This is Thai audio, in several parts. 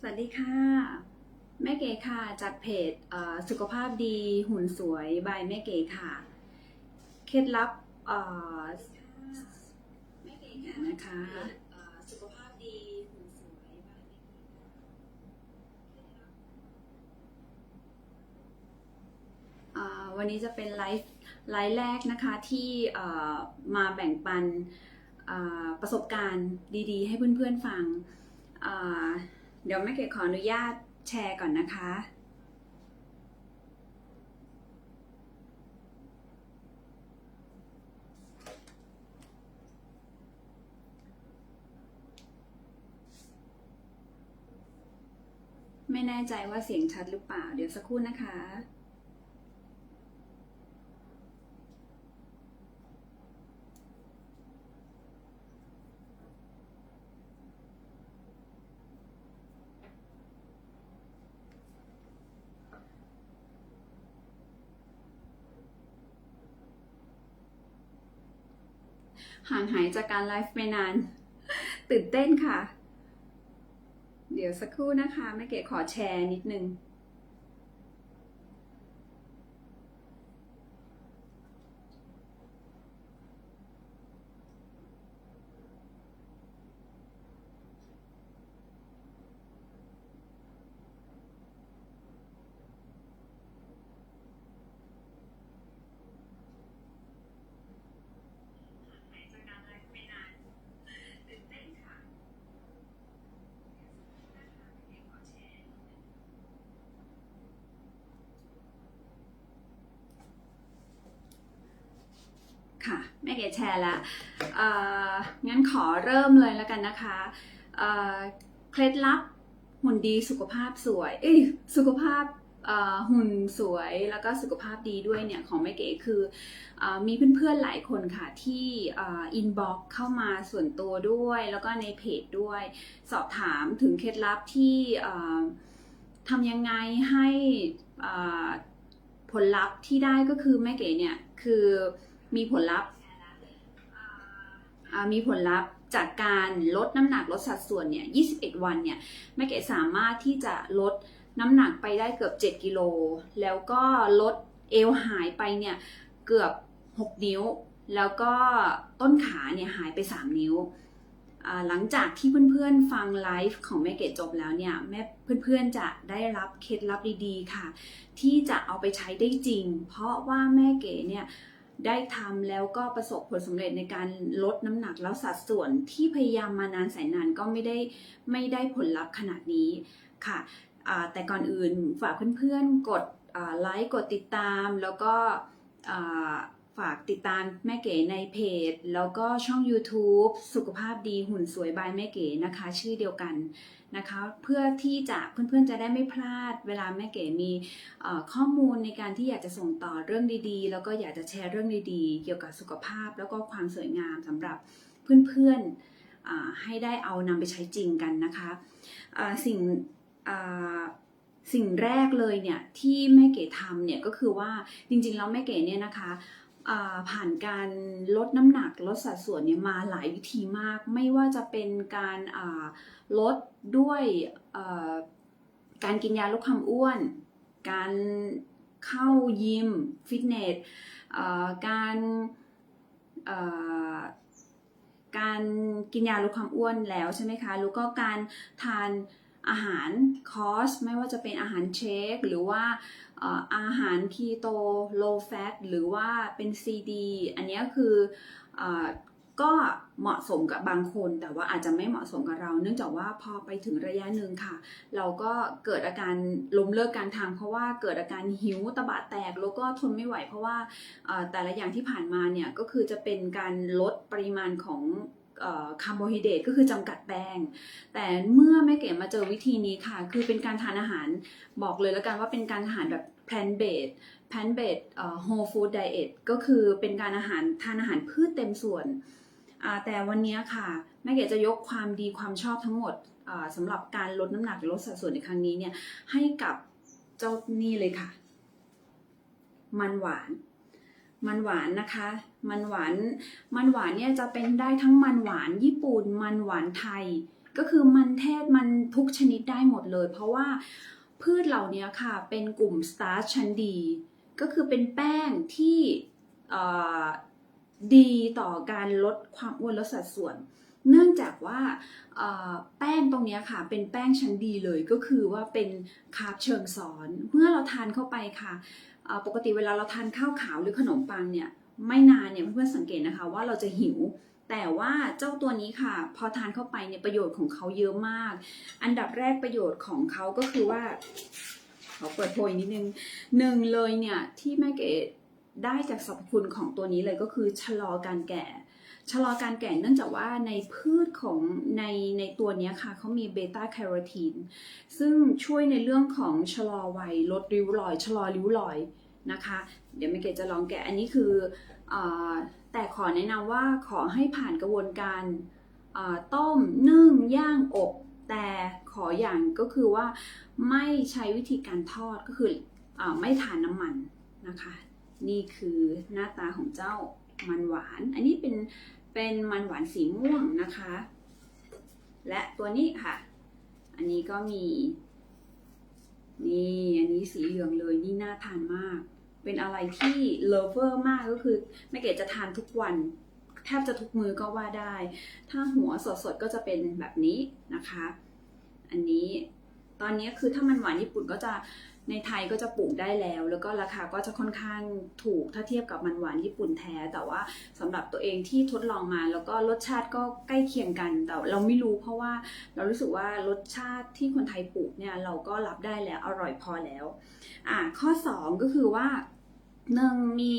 สวัสดีค่ะ แม่เก๋ค่ะ จากเพจสุขภาพดีหุ่นสวยบายแม่เก๋ค่ะ เคล็ดลับเอ่อแม่เก๋ค่ะนะคะสุขภาพดีหุ่นสวยบายแม่เกย์ค่ะวันนี้จะเป็นไลฟ์ไลฟ์แรกนะคะที่มาแบ่งปันประสบการณ์ดีๆ ให้เพื่อนๆฟัง เดี๋ยวแม่เกดขออนุญาตแชร์ก่อนนะคะ ไม่แน่ใจว่าเสียงชัดหรือเปล่า เดี๋ยวสักครู่นะคะ ห่างหายจากการไลฟ์ไม่นาน ตื่นเต้นค่ะ เดี๋ยวสักครู่นะคะแม่เก๋ขอแชร์นิดนึง ค่ะแม่เก๋แชร์ละเอ่องั้นขอเริ่มเลยแล้วกันนะคะเคล็ดลับหุ่นดีสุขภาพสวยเอ้ยสุขภาพหุ่นสวยแล้วก็สุขภาพดีด้วยเนี่ยของแม่เก๋คืออมีเพื่อนๆหลายคนค่ะที่อินบ็อกเข้ามาส่วนตัวด้วย แล้วก็ในเพจด้วย สอบถามถึงเคล็ดลับที่ทำยังไงให้ผลลัพธ์ที่ได้ก็คือแม่เก๋เนี่ยคือ มีผลลัพธ์มีผลลัพธ์จากการลดน้ำหนักลดสัดส่วนเนี่ย 21 วันเนี่ยแม่เก๋สามารถที่จะลดน้ำหนักไปได้เกือบ 7 กิโล แล้วก็ลดเอวหายไปเนี่ยเกือบ 6 นิ้ว แล้วก็ต้นขาเนี่ยหายไป 3 นิ้ว หลังจากที่เพื่อนๆฟังไลฟ์ของแม่เก๋จบแล้วเนี่ยแม่เพื่อนๆจะได้รับเคล็ดลับดีๆค่ะ ที่จะเอาไปใช้ได้จริง เพราะว่าแม่เก๋เนี่ย ได้ทำแล้วก็ประสบผลสำเร็จในการลดน้ำหนักแล้วสัดส่วนที่พยายามมานานแสนนานก็ไม่ได้ไม่ได้ผลลัพธ์ขนาดนี้ค่ะแต่ก่อนอื่นฝากเพื่อนๆกดไลค์กดติดตามแล้วก็ ฝากติดตามแม่เก๋ในเพจ แล้วก็ช่อง YouTube สุขภาพดีหุ่นสวยบายแม่เก๋นะคะ ชื่อเดียวกันนะคะ เพื่อที่จะเพื่อนๆจะได้ไม่พลาด เวลาแม่เก๋มีข้อมูลในการที่อยากจะส่งต่อเรื่องดีๆ แล้วก็อยากจะแชร์เรื่องดีๆ เกี่ยวกับสุขภาพ แล้วก็ความสวยงามสำหรับเพื่อนๆให้ได้เอานำไปใช้จริงกันนะคะสิ่งสิ่งแรกเลยเนี่ยที่แม่เก๋ทำเนี่ยก็คือว่าจริงๆแล้วแม่เก๋เนี่ยนะคะ ผ่านการลดน้ำหนักลดสัดส่วนเนี่ยมาหลายวิธีมาก ไม่ว่าจะเป็นการลดด้วยการกินยาลดความอ้วน การเข้ายิมฟิตเนสการการกินยาลดความอ้วนแล้วใช่ไหมคะ แล้วก็การทาน อาหารคอสไม่ว่าจะเป็นอาหารเชคหรือว่าอาหารคีโต low fat หรือว่าเป็น CD อันนี้คืออก็เหมาะสมกับบางคน แต่ว่าอาจจะไม่เหมาะสมกับเรา เนื่องจากว่าพอไปถึงระยะหนึ่งค่ะ เราก็เกิดอาการล้มเลิกการทำเพราะว่าเกิดอาการหิวตะบะแตกแล้วก็ทนไม่ไหว เพราะว่าแต่ละอย่างที่ผ่านมาเนี่ยก็คือจะเป็นการลดปริมาณของ คาร์โบไฮเดรตก็คือจำกัดแป้ง แต่เมื่อแม่เก๋มาเจอวิธีนี้ค่ะ คือเป็นการทานอาหารบอกเลยแล้วกันว่าเป็นการอาหารแบบ plant based plant based เอ่อ whole food diet ก็คือเป็นการอาหารทานอาหารพืชเต็มส่วน แต่วันนี้ค่ะแม่เก๋จะยกความดีความชอบทั้งหมดอ่าสำหรับการลดน้ำหนักลดสัดส่วนในครั้งนี้เนี่ยให้กับเจ้านี่เลยค่ะ มันหวาน มันหวานนะคะ มันหวาน มันหวานเนี่ยจะเป็นได้ทั้งมันหวานญี่ปุ่น มันหวานไทย ก็คือมันเทศมันทุกชนิดได้หมดเลย เพราะว่าพืชเหล่านี้ค่ะ เป็นกลุ่มสตาร์ชชั้นดี ก็คือเป็นแป้งที่ดีต่อการลดความอ้วนลดสัดส่วน เนื่องจากว่าแป้งตรงนี้ค่ะ เป็นแป้งชั้นดีเลยก็คือว่าเป็นคาร์บเชิงซ้อน เมื่อเราทานเข้าไปค่ะ ปกติเวลาเราทานข้าวขาวหรือขนมปังเนี่ยไม่นานเนี่ยเพื่อนๆสังเกตนะคะว่าเราจะหิว แต่ว่าเจ้าตัวนี้ค่ะ พอทานเข้าไปเนี่ยประโยชน์ของเขาเยอะมาก อันดับแรกประโยชน์ของเขาก็คือว่าขอเปิดโพยนิดนึงหนึ่งเลยเนี่ยที่แม่เกดได้จากสรรพคุณของตัวนี้เลยก็คือชะลอการแก่ ชะลอการแก่เนื่องจากว่าในพืชของในในตัวนี้ค่ะเขามีเบต้าแคโรทีนซึ่งช่วยในเรื่องของชะลอวัยลดริ้วรอย ชะลอริ้วรอยนะคะ เดี๋ยวแม่เกดจะลองแกะอันนี้คืออแต่ขอแนะนำว่าขอให้ผ่านกระบวนการต้มนึ่งย่างอบ แต่ขออย่างก็คือว่าไม่ใช้วิธีการทอดก็คืออไม่ทานน้ำมันนะคะ นี่คือหน้าตาของเจ้ามันหวาน อันนี้เป็น เป็นมันหวานสีม่วงนะคะ และตัวนี้ค่ะ อันนี้ก็มี นี่อันนี้สีเหลืองเลยนี่น่าทานมาก เป็นอะไรที่เลเวอร์มากก็คือแม่เกดจะทานทุกวัน แทบจะทุกมือก็ว่าได้ ถ้าหัวสดๆก็จะเป็นแบบนี้นะคะ อันนี้ตอนนี้คือถ้ามันหวานญี่ปุ่นก็จะ ในไทยก็จะปลูกได้แล้ว แล้วก็ราคาก็จะค่อนข้างถูกถ้าเทียบกับมันหวานญี่ปุ่นแท้ แต่ว่าสำหรับตัวเองที่ทดลองมา แล้วก็รสชาติก็ใกล้เคียงกัน แต่เราไม่รู้เพราะว่าเรารู้สึกว่ารสชาติที่คนไทยปลูกเนี่ยเราก็รับได้แล้วอร่อยพอแล้วอ่าข้อ 2 ก็คือว่า หนึ่งมี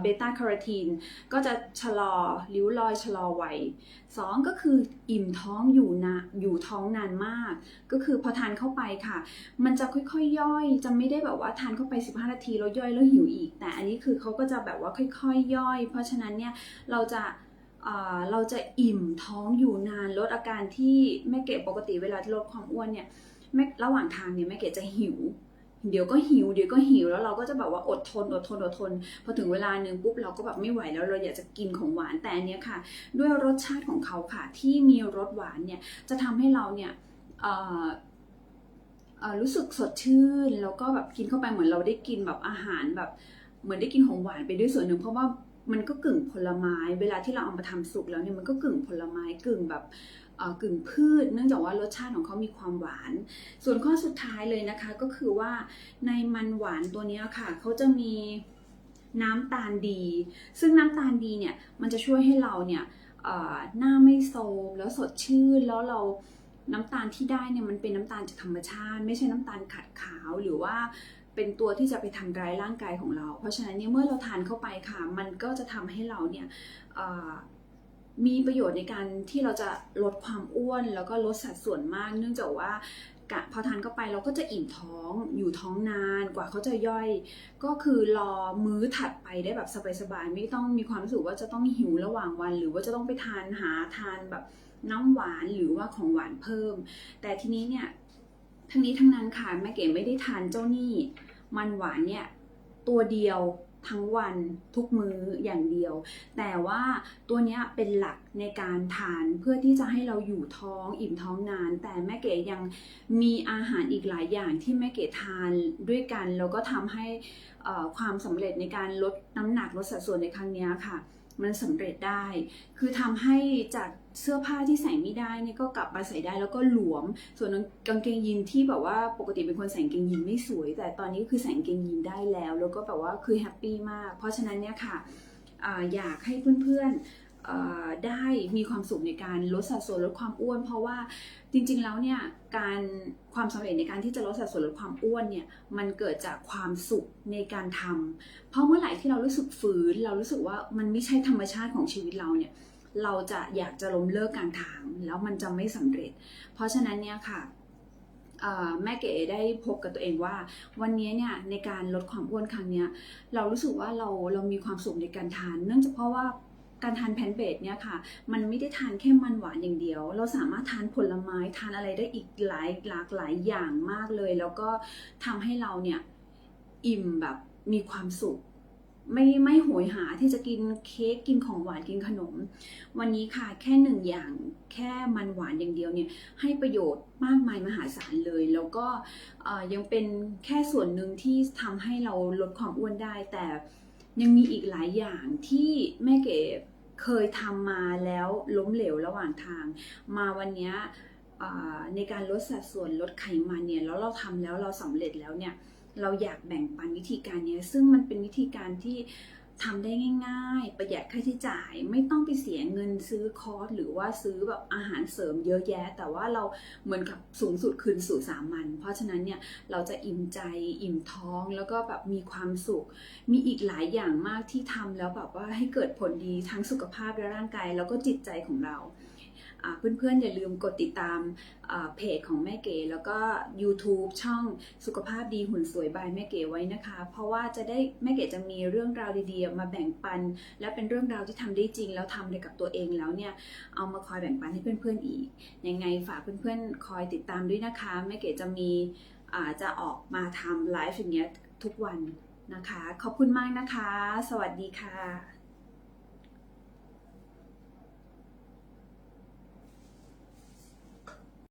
เบต้าคโรทีนก็จะชะลอริ้วรอยชะลอวัยสองก็คืออิ่มท้องอยู่นะอยู่ท้องนานมาก ก็คือพอทานเข้าไปค่ะ มันจะค่อยๆย่อย จะไม่ได้แบบว่าทานเข้าไป 15 นาทีแล้วย่อยแล้วหิวอีก แต่อันนี้คือเขาก็จะแบบว่าค่อยๆย่อย เพราะฉะนั้นเนี่ยเราจะเราจะอิ่มท้องอยู่นานลดอาการที่แม่เกดปกติเวลาที่ลดความอ้วนเนี่ยระหว่างทางเนี่ยแม่เกดจะหิว เดี๋ยวก็หิวเดี๋ยวก็หิวแล้วเราก็จะแบบว่าอดทนอดทนอดทน พอถึงเวลาหนึ่งปุ๊บเราก็แบบไม่ไหวแล้วเราอยากจะกินของหวานแต่อันเนี้ยค่ะ ด้วยรสชาติของเขาค่ะ ที่มีรสหวานเนี่ยจะทำให้เราเนี่ยรู้สึกสดชื่น แล้วก็แบบกินเข้าไปเหมือนเราได้กินแบบอาหารแบบ เหมือนได้กินของหวานไปด้วยส่วนหนึ่งเพราะว่ามันก็กึ่งผลไม้ เวลาที่เราเอามาทำสุกแล้วเนี่ยมันก็กึ่งผลไม้กึ่งแบบ กึ่งพืช เนื่องจากว่ารสชาติของเขามีความหวาน ส่วนข้อสุดท้ายเลยนะคะก็คือว่าในมันหวานตัวนี้ค่ะเขาจะมีน้ำตาลดี ซึ่งน้ำตาลดีเนี่ยมันจะช่วยให้เราเนี่ยหน้าไม่โทรมแล้วสดชื่นแล้วเราน้ำตาลที่ได้เนี่ยมันเป็นน้ำตาลจากธรรมชาติ ไม่ใช่น้ำตาลขัดขาวหรือว่าเป็นตัวที่จะไปทำร้ายร่างกายของเรา เพราะฉะนั้นเนี่ยเมื่อเราทานเข้าไปค่ะ มันก็จะทำให้เราเนี่ย มีประโยชน์ในการที่เราจะลดความอ้วน แล้วก็ลดสัดส่วนมาก เนื่องจากว่าพอทานเข้าไปเราก็จะอิ่มท้องอยู่ท้องนานกว่าเขาจะย่อย ก็คือรอมื้อถัดไปได้แบบสบายๆไม่ต้องมีความรู้สึกว่าจะต้องหิวระหว่างวัน หรือว่าจะต้องไปทานหาทานแบบน้ำหวานหรือว่าของหวานเพิ่ม แต่ทีนี้เนี่ยทั้งนี้ทั้งนั้นค่ะแม่เก๋ไม่ได้ทานเจ้านี่มันหวานเนี่ยตัวเดียว ทั้งวันทุกมื้ออย่างเดียว แต่ว่าตัวนี้เป็นหลักในการทานเพื่อที่จะให้เราอยู่ท้องอิ่มท้องนาน แต่แม่เก๋ยังมีอาหารอีกหลายอย่างที่แม่เก๋ทานด้วยกัน แล้วก็ทำให้ความสำเร็จในการลดน้ำหนักลดสัดส่วนในครั้งนี้ค่ะ มันสำเร็จได้ คือทำให้จากเสื้อผ้าที่ใส่ไม่ได้เนี่ยก็กลับมาใส่ได้แล้วก็หลวม ส่วนกางเกงยีนที่แบบว่าปกติเป็นคนใส่กางเกงยีนไม่สวย แต่ตอนนี้คือใส่กางเกงยีนได้แล้ว แล้วก็แบบว่าคือแฮปปี้มาก เพราะฉะนั้นเนี่ยค่ะออยากให้เพื่อนๆ ได้มีความสุขในการลดสัดส่วนลดความอ้วน เพราะว่าจริงๆแล้วเนี่ยการความสำเร็จในการที่จะลดสัดส่วนลดความอ้วนเนี่ยมันเกิดจากความสุขในการทำเพราะเมื่อไหร่ที่เรารู้สึกฝืน เรารู้สึกว่ามันไม่ใช่ธรรมชาติของชีวิตเราเนี่ยเราจะอยากจะล้มเลิกกางทางแล้วมันจะไม่สำเร็จ เพราะฉะนั้นเนี่ยค่ะแม่เก๋ได้พบกับตัวเองว่า วันนี้เนี่ยในการลดความอ้วนครั้งเนี้ยเรารู้สึกว่าเราเรามีความสุขในการทาน เนื่องจากเพราะว่า การทานแพนเบดเนี่ยค่ะ มันไม่ได้ทานแค่มันหวานอย่างเดียว เราสามารถทานผลไม้ทานอะไรได้อีกหลายหลากหลายอย่างมากเลย แล้วก็ทำให้เราเนี่ยอิ่มแบบมีความสุข ไม่ไม่โหยหาที่จะกินเค้กกินของหวานกินขนม วันนี้ค่ะแค่หนึ่งอย่างแค่มันหวานอย่างเดียวเนี่ยให้ประโยชน์มากมายมหาศาลเลย แล้วก็ยังเป็นแค่ส่วนหนึ่งที่ทำให้เราลดความอ้วนได้แต่ ยังมีอีกหลายอย่างที่แม่เก๋เคยทำมาแล้วล้มเหลวระหว่างทาง มาวันนี้ในการลดสัดส่วนลดไขมันเนี่ยแล้วเราทำแล้วเราสำเร็จแล้วเนี่ยเราอยากแบ่งปันวิธีการนี้ซึ่งมันเป็นวิธีการที่ ทำได้ง่าย ๆ ประหยัดค่าใช้จ่าย ไม่ต้องไปเสียเงินซื้อคอร์สหรือว่าซื้อแบบอาหารเสริมเยอะแยะ แต่ว่าเราเหมือนกับสูงสุดคืนสู่สามัญเพราะฉะนั้นเนี่ยเราจะอิ่มใจอิ่มท้องแล้วก็แบบมีความสุข มีอีกหลายอย่างมากที่ทำแล้วแบบว่าให้เกิดผลดีทั้งสุขภาพและร่างกาย แล้วก็จิตใจของเราอ่า เพื่อนๆ อย่าลืมกดติดตามเพจของแม่เก๋แล้วก็ YouTube ช่องสุขภาพดีหุ่นสวยบายแม่เก๋ไว้นะคะ เพราะว่าจะได้แม่เก๋จะมีเรื่องราวดีๆ มาแบ่งปัน และเป็นเรื่องราวที่ทำได้จริง แล้วทำได้กับตัวเองแล้วเนี่ยเอามาคอยแบ่งปันให้เพื่อนๆอีกยังไงฝากเพื่อนๆ คอยติดตามด้วยนะคะแม่เก๋จะมีจะออกมาทำไลฟ์อย่างเงี้ยทุกวันนะคะ ขอบคุณมากนะคะ สวัสดีค่ะ